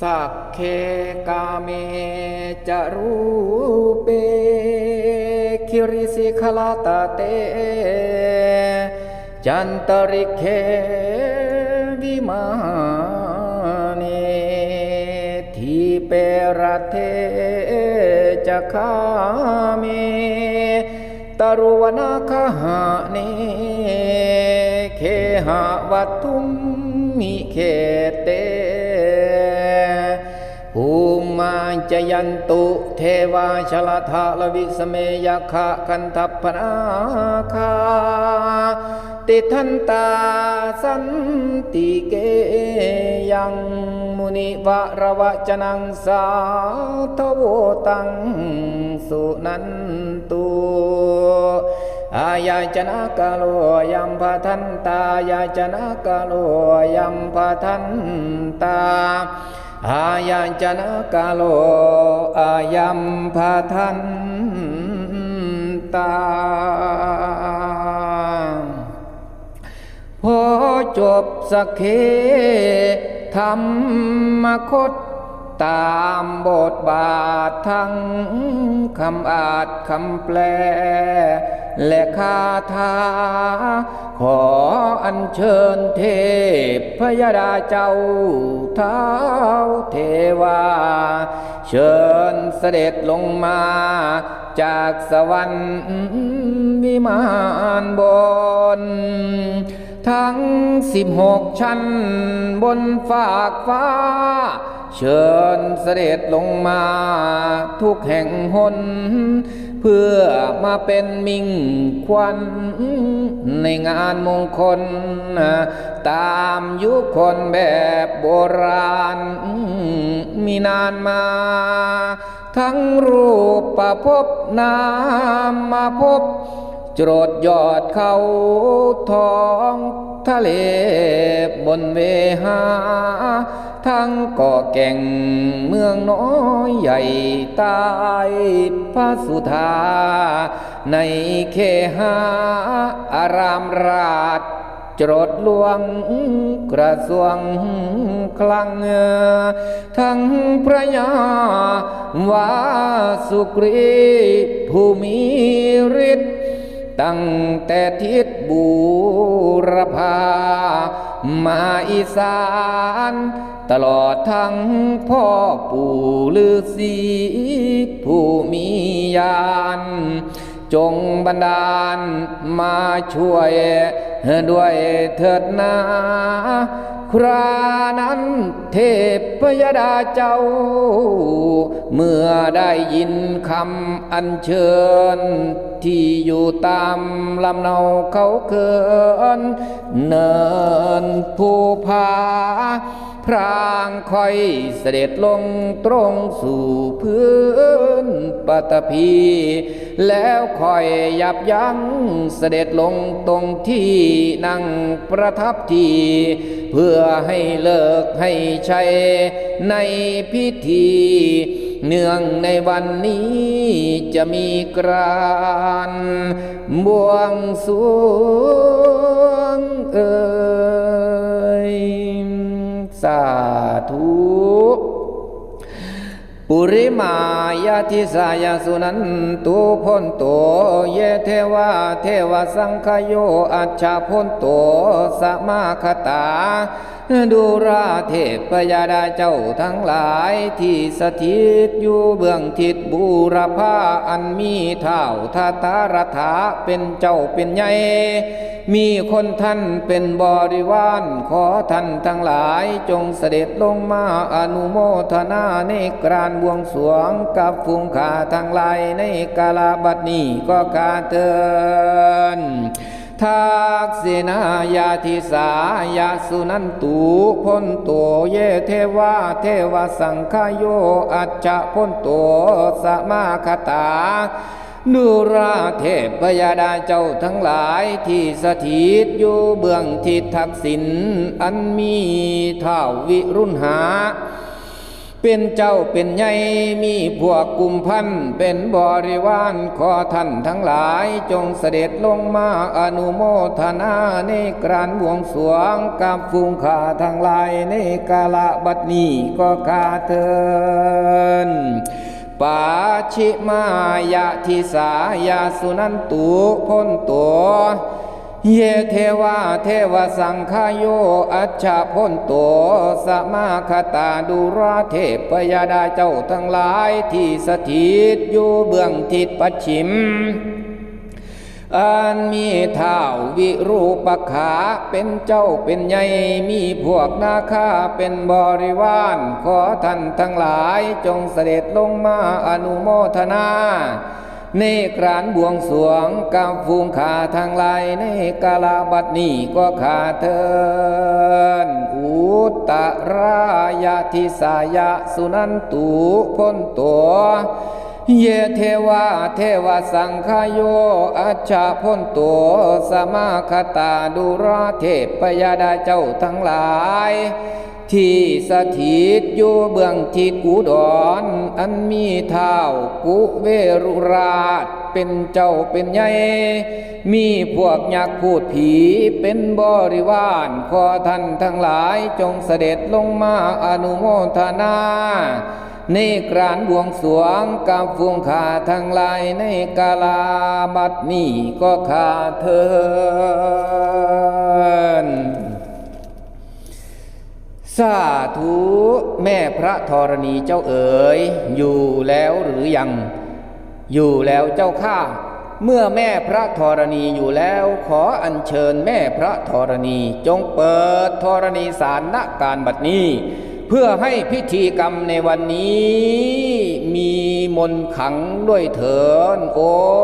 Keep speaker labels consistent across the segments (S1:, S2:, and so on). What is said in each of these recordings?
S1: สักเคกาเมจะรูเปคิริสิขลาตาเต จันตริเควิมาเนทีเปรเทจะคาเมตรุวนาคหาเนเคหวัตุมมิเคเต ภูมาจยันตุเทวาชลทาลวิสเมยขะคันทัพพนาคาติทันตาสันติเกยังมุนิวะระวะจนังสาทโวตังสุนันตุอายาจนะกาโลยัมพะทันตายาจนะกาโลยัมพะทันตา อายัญจนกาโลอายัมพาทันตาพอจบสักเคธรรมคตตามบทบาททั้งคำอาจคำแปล และคาถาขอ อัญเชิญเทพพยดาเจ้าเท้าเทวา เชิญเสด็จลงมาจากสวรรค์วิมานบน ทั้งสิบหกชั้นบนฝากฟ้า เชิญเสด็จลงมาทุกแห่งหน เพื่อมาเป็นมิ่งควันในงานมงคล ตามยุคคนแบบโบราณ มีนานมา ทั้งรูปประพบนามมาพบจรดยอดเขาท้องทะเลบนเวหา ทั้งก่อแก่งเมืองน้อยใหญ่ใตายพระสุธา ในเคหาอารามราชจรดลวงกระทรวงคลัง ทั้งพระยาวาสุกรีผู้มีฤทธิ์ตั้งแต่ทิศบูรพามาอีสาน ตลอดทั้งพ่อปู่ฤาษีผู้มีญาณจงบันดาลมาช่วยด้วยเถิดนาครานั้นเทพยดาเจ้า เมื่อได้ยินคำอัญเชิญ ที่อยู่ตามลำเนาเขาเคินเนินภูผา รางคอยเสด็จลงตรงสู่พื้นปฐพี แล้วคอยยับยั้งเสด็จลงตรงที่นั่งประทับทีเพื่อให้เลิกให้ใช้ในพิธีเนื่องในวันนี้จะมีกรานบวงสวงเอ่ย สาธุปุริมายาทิสายาสุนันตุพ้นโตเยเทวาเทวสังคโยอัจฉาพ้นโตสมาคตา ดูราเทพยาดาเจ้าทั้งหลายที่สถิตอยู่เบื้องทิศบูรพาอันมีเท่าทาตารถาเป็นเจ้าเป็นใหญ่ มีคนท่านเป็นบริวาร ขอท่านทั้งหลายจงเสด็จลงมาอนุโมทนาในกรานบวงสวงกับฝูงขาทั้งหลายในกาลาบัดนี้ก็กาเตือนทักษินายาทิสายาสุนันตุพ้นตัวเยเทวาเทวสังขโย อัจจะพ้นตัวสมาคตา นุราเทพพยาดาเจ้าทั้งหลายที่สถิตอยู่เบื้องทิศทักษิณอันมีเท่าวิรุณหา เป็นเจ้าเป็นใหญ่มีพวกกลุ่มพันเป็นบริวารขอท่านทั้งหลายจงเสด็จลงมาอนุโมทนาในกรานบวงสวงกับฟูงขาทั้งหลายในกาละบัดนี้ก็กาเทิน ปาชิมายะทิสายาสุนันตุพ้นตัวเยเทวาเทวสังขายโยอัจฉาพ้นตัวสมาคตาดุราเทพยาดาเจ้าทั้งหลายที่สถิตอยู่เบื้องทิศปัจฉิม อันมีเท้าวิรูปขาเป็นเจ้าเป็นใหญ่มีพวกนาคาเป็นบริวาร ขอท่านทั้งหลายจงเสด็จลงมาอนุโมทนาในกรานบวงสรวงกับฟูงขาทางลายในกาลาบัดนี้ก็ขาเทินอุตตรายาทิสายะสุนันตุพ้นตัว เยเทวาเทวสังขโยอัจฉาพ้นตัวสมาคตาดุราเทพยาดาเจ้าทั้งหลาย ที่สถิตอยู่เบื้องทิศกุดรอันมีเท้ากุเวรุราชเป็นเจ้าเป็นใหญ่มีพวกยักษ์พูดผีเป็นบริวารขอท่านทั้งหลายจงเสด็จลงมาอนุโมทนา ในกรานบวงสวงกับฟูงขาทั้งหลายในกาลาบัดนี้ก็ขาเทินสาธุแม่พระธรณีเจ้าเอ๋ยอยู่แล้วหรือยัง อยู่แล้วเจ้าข้าเมื่อแม่พระธรณีอยู่แล้วขออัญเชิญแม่พระธรณี จงเปิดธรณีสารณการบัดนี้ เพื่อให้พิธีกรรมในวันนี้ มีมนขังด้วยเถินโอ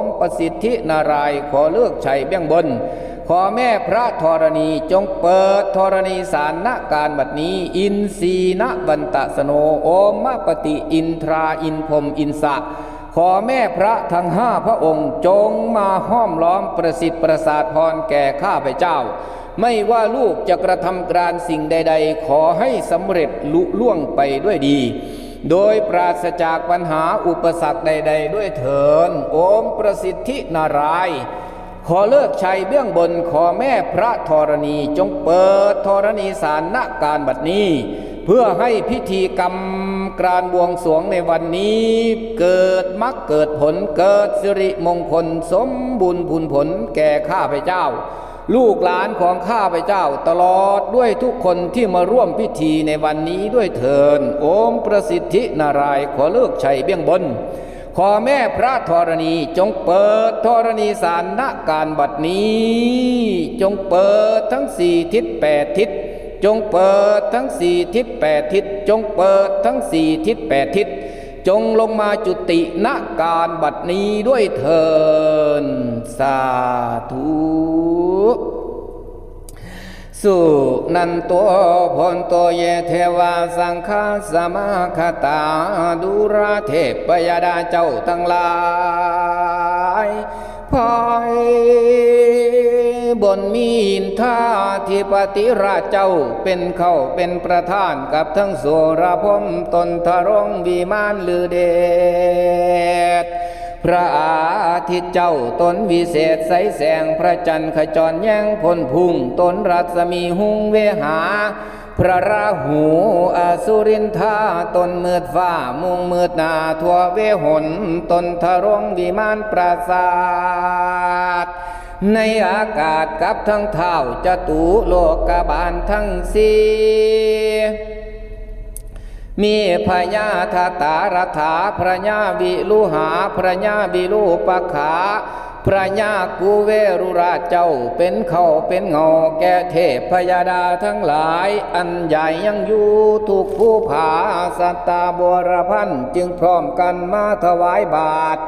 S1: มประสิทธินารายขอเลือกชัยเบี้ยงบน ขอแม่พระธรณีจงเปิดธรณีสารณการบัดนี้ อินทรีนบันตะสโนโอมมะปฏิอินทราอินพรมอินสะขอแม่พระทั้งห้าพระองค์จงมาห้อมล้อมประสิทธิ์ประสาทพรแก่ข้าพเจ้า ไม่ว่าลูกจะกระทำการสิ่งใด ๆ ขอให้สำเร็จลุล่วงไปด้วยดี โดยปราศจากปัญหาอุปสรรคใด ๆ ด้วยเถินโอมประสิทธินารายขอเลิกชัยเบื้องบนขอแม่พระธรณีจงเปิดธรณีสารณการบัดนี้ เพื่อให้พิธีกรรมการบวงสรวงในวันนี้ เกิดมรรคเกิดผลเกิดสิริมงคลสมบุญผุนผลแก่ข้าพเจ้า ลูกหลานของข้าพเจ้าตลอดด้วยทุกคนที่มาร่วมพิธีในวันนี้ด้วยเถินโอมประสิทธินารายณ์ขอเลิกชัยเบื้องบน ขอแม่พระธรณีจงเปิดธรณีสารณการบัดนี้ จงเปิดทั้งสี่ทิศแปดทิศ จงเปิดทั้งสี่ทิศแปดทิศ จงเปิดทั้งสี่ทิศแปดทิศ จงลงมาจุติณการบัดนี้ด้วยเถิ นสาธุสุนันตัวพนตัวเยเทวาสังฆาสมาคตาดุราเทพยดาเจ้าทั้งหลายพอยบนมีินท่าที่ปฏิราชเจ้าเป็นเข้าเป็นประธานกับทั้งโสระพมตนทรงวิมานลือเดช พระอาทิตย์เจ้าตนวิเศษใสแสงพระจันทร์ขจรแยงพ้นพุ่งตนรัศมีหุงเวหา พระราหูอสุรินทาตนมืดฟ้ามุงมืดนาทั่วเวหนตนทรงวิมานปราศาสในอากาศกับทั้งเท้าจตุโลกบาลทั้งสี่ มีพญาทาตารถาพระญาวิลุหาพระญาวิลุปขาพระญากูเวรุราชเจ้าเป็นเขาเป็นเงาแก่เทพพยาดาทั้งหลาย อันใหญ่ยังอยู่ทุกผู้ผาสัตตาบวรพันธ์จึงพร้อมกันมาถวายบาท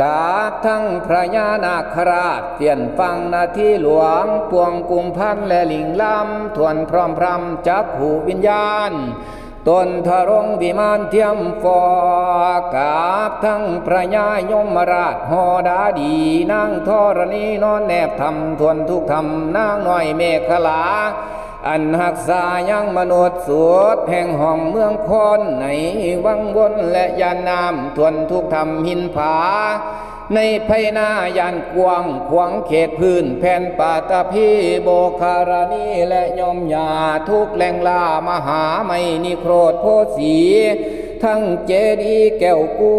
S1: กาทั้งพระญานาคราชเตียนฟังนาที่หลวงปวงกุมพันและลิงลำทวนพร้อมพรำจักผูวิญญาณ ตนทรงวิมานเทียมฟอกาบทั้งพระญายมราชหอดาดีนางธรณีนอนแนบทำทวนทุกธรรมนางน้อยเมฆลา อันหักษายังมนุษย์สวดแห่งห้องเมืองคอนในวังวนและยานน้ำทวนทุกธรรมหินผา ในไพนายานกวางขวางเขตพื้นแผ่นปาตาพีโบคารณีและยมยาทุกแหล่งลามหาไม่นิโครธโพสีทั้งเจดีแก้วกู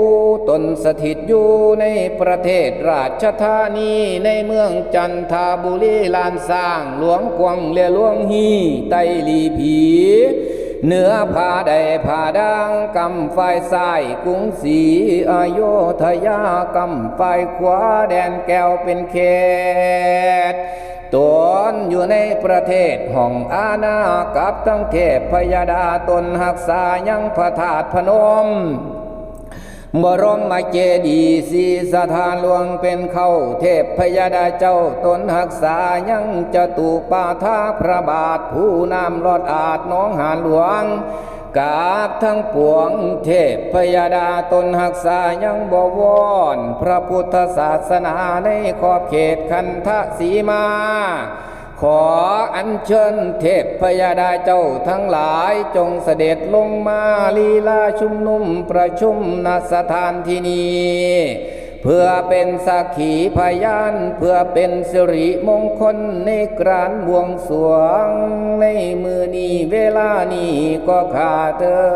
S1: ตนสถิตอยู่ในประเทศราชธานีในเมืองจันทบุรีลานสร้างหลวงกวางเลียหลวงฮีไตลีผี เนื้อผ้าใดผ้าดังกำไฟสายกรุงศรีอโยธยากำไฟขวาแดนแก้วเป็นเขตตนอยู่ในประเทศห้องอาณากับทั้งเทพพยาดาตนหักษายังพระธาตุพนม บรมมาเจดีสีสถานหลวงเป็นเข้าเทพพยาดาเจ้าตนหักษายังจตุปาทาพระบาทผู้นำรอดอาจน้องหานหลวงกาบทั้งปวงเทพพยาดาตนหักษายังบวร พระพุทธศาสนาในขอบเขตคันทะสีมา ขออัญเชิญเทพพยาดาเจ้าทั้งหลายจงเสด็จลงมาลีลาชุมนุมประชุมณสถานที่นี้เพื่อเป็นสักขีพยานเพื่อเป็นสิริมงคลในกรานบวงสรวง ในมือนี้เวลานี้ก็ขาเธอ